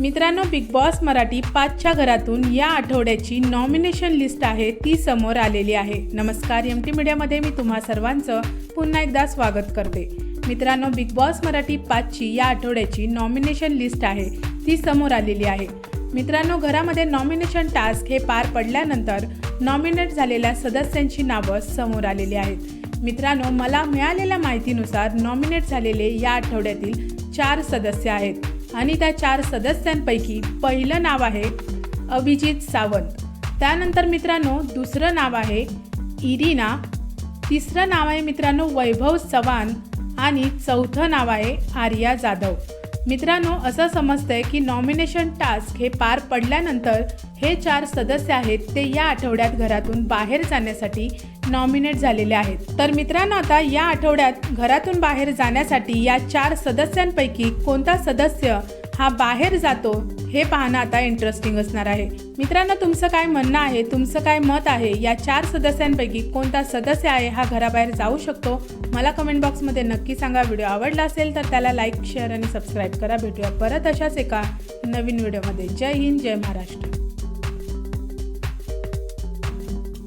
मित्रांनो big boss Marathi पाचच्या घरातून या आठवड्याची नॉमिनेशन लिस्ट आहे ती समोर आलेली आहे. नमस्कार एम टी मीडियामध्ये मी तुम्हा सर्वांचं पुन्हा एकदा स्वागत करते. मित्रांनो बिग बॉस मराठी पाचची या आठवड्याची नॉमिनेशन लिस्ट आहे ती समोर आलेली आहे. मित्रांनो घरामध्ये नॉमिनेशन टास्क हे पार पडल्यानंतर नॉमिनेट झालेल्या सदस्यांची नावं समोर आलेली आहेत. मित्रांनो मला मिळालेल्या माहितीनुसार नॉमिनेट झालेले या आठवड्यातील चार सदस्य आहेत. आणि त्या चार सदस्यांपैकी पहिलं नाव आहे अभिजित सावंत. त्यानंतर मित्रांनो दुसरं नाव आहे इरिना. तिसरं नाव आहे मित्रांनो वैभव चव्हाण. आणि चौथं नाव आहे आर्या जाधव. मित्रांनो असं समजतंय की नॉमिनेशन टास्क हे पार पडल्यानंतर हे चार सदस्य आहेत ते या आठवड्यात घरातून बाहेर जाण्यासाठी नॉमिनेट झालेले आहेत. तर मित्रांनो आता या आठवड्यात घरातून बाहेर जाण्यासाठी या चार सदस्यांपैकी कोणता सदस्य हा बाहेर जातो हे पाहणं आता इंटरेस्टिंग असणार आहे. मित्रांनो तुमचं काय म्हणणं आहे तुमचं काय मत आहे या चार सदस्यांपैकी कोणता सदस्य आहे हा घराबाहेर जाऊ शकतो? मला कमेंट बॉक्समध्ये नक्की सांगा. व्हिडिओ आवडला असेल तर त्याला लाईक शेअर आणि सबस्क्राईब करा. भेटूया परत अशाच एका नवीन व्हिडिओमध्ये. जय हिंद जय महाराष्ट्र.